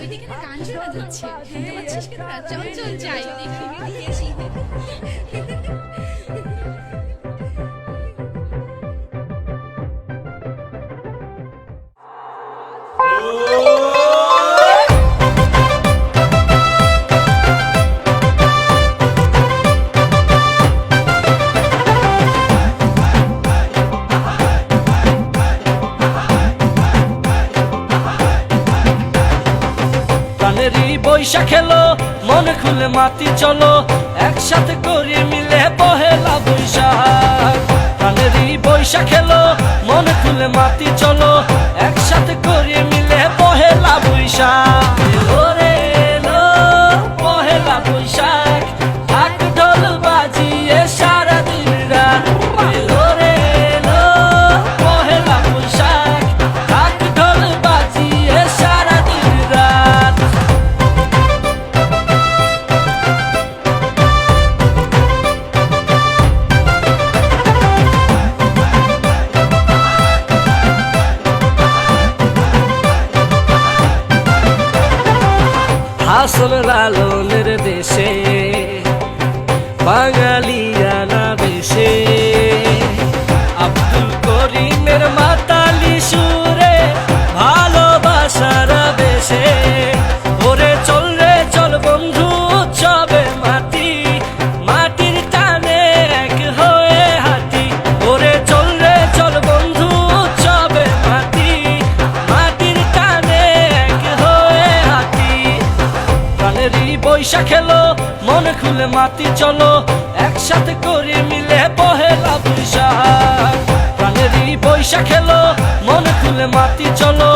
ওইদিকে গান শোনা যাচ্ছে। শুনতে পাচ্ছিস কি না? চল চল যাই দেখি প্রাণেরই বৈশাখ খেলো মন খুলে মাতি চলো, একসাথে করি মিলে পহেলা বৈশাখ। প্রাণেরই বৈশাখ খেলো মন খুলে মাতি চলো, একসাথে করি মিলে পহেলা বৈশাখ। হাসন লালনের দেশে বাঙালিয়ানা দেশে আব্দুল করিমের মাতালি সুরে ভালোবাসার প্রাণেরই খেলো, মন খুলে মাতি চলো, একসাথে করে মিলে পহেলা বৈশাখ প্রাণেরই বৈশাখ খেলো, মন খুলে মাতি চলো